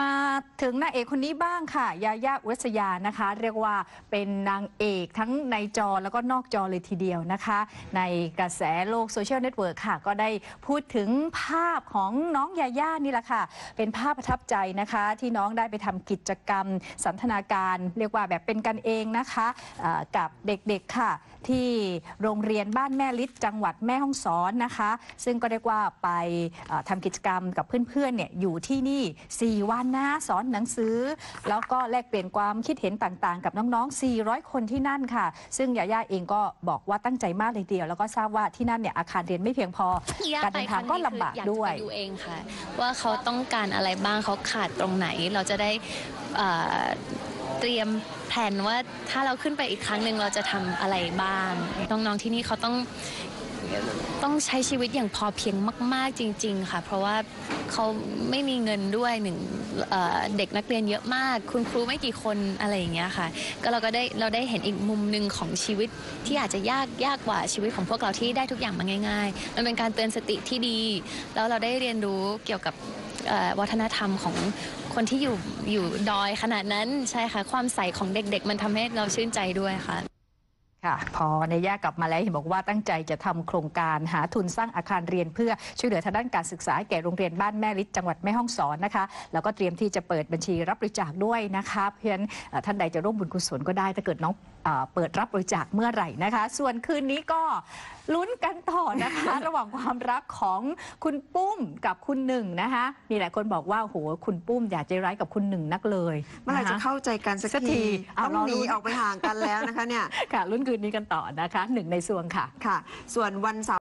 มาถึงนางเอกคนนี้บ้างค่ะ ยายาอุรัสยานะคะ เรียกว่าเป็นนางเอกทั้งในจอแล้วก็นอกจอเลยทีเดียวนะคะ ในกระแสโลกโซเชียลเน็ตเวิร์กค่ะ ก็ได้พูดถึงภาพของน้องยาย่านี่แหละค่ะ เป็นภาพประทับใจนะคะ ที่น้องได้ไปทำกิจกรรม สันทนาการ เรียกว่าแบบเป็นกันเองนะคะเอ่อกับเด็กๆค่ะ ที่โรงเรียนบ้านแม่ลิศจังหวัดแม่ฮ่องสอนนะคะ ซึ่งก็เรียกว่าไปเอ่อทำกิจกรรมกับเพื่อนๆเนี่ยอยู่ที่นี่ 4 วันนะสอนหนังสือ แล้วก็แลกเปลี่ยนความคิดเห็นต่างๆ กับน้องๆ 400 คนที่นั่นค่ะ ซึ่งยาย่าเองก็บอกว่าตั้งใจมากเลยเดียว แล้วก็ทราบว่าที่นั่นเนี่ยอาคารเรียนไม่เพียงพอที่ยการเดินทางก็ลำบากคือด้วยอากจะไปดูเองค่ะ ว่าเขาต้องการอะไรบ้างเขาขาดตรงไหนเราจะได้เอ่อเตรียมแผนว่าถ้าเราขึ้นไปอีกครั้งหนึ่งเราจะทำอะไรบ้าง น้องๆที่นี่เขาต้อง ต้องใช้ชีวิตอย่างพอเพียงมาก ๆจริง ๆ ค่ะ เพราะว่าเขาไม่มีเงินด้วยหนึ่งเเด็กนักเรียนเยอะมาก คุณครูไม่กี่คนอะไรอย่างเงี้ยค่ะ ก็เราก็ได้เราได้เห็นอีกมุมหนึ่งของชีวิตที่อาจจะยากยากกว่าชีวิตของพวกเราที่ได้ทุกอย่างมาง่าย ๆ มันเป็นการเตือนสติที่ดี แล้วเราได้เรียนรู้เกี่ยวกับวัฒนธรรมของคนที่อยู่อยู่ดอยขนาดนั้นใช่ค่ะ ความใสของเด็กๆ มันทำให้เราชื่นใจด้วยค่ะ ค่ะพอในแย่กลับมาแล้วเห็นบอกว่าตั้งใจจะทำโครงการหาทุนสร้างอาคารเรียน เพื่อช่วยเหลือทางด้านการศึกษาแก่โรงเรียนบ้านแม่ลิศจังหวัดแม่ฮ่องสอนนะคะ แล้วก็เตรียมที่จะเปิดบัญชีรับบริจาคด้วยนะคะเพราะฉะนั้นท่านใดจะร่วมบุญกุศลก็ได้ถ้าเกิดน้องเปิดรับบริจาคเมื่อไหร่นะคะ ส่วนคืนนี้ก็ ลุ้นกันต่อนะคะ ระหว่างความรักของคุณปุ้มกับคุณหนึ่งนะคะ มีหลายคนบอกว่าโหคุณปุ้มอยากใจร้ายกับคุณหนึ่งนักเลยเมื่อไหร่นคจะเข้าใจกันสักสักทีทีอะต้องรอหนีลุ้นออกไปห่างกันแล้วนะคะเนี่ยค่ะลุ้นคืนนี้กันต่อนะคะหนึ่งในส่วงค่ะค่ะ ส่วนวันเสาร์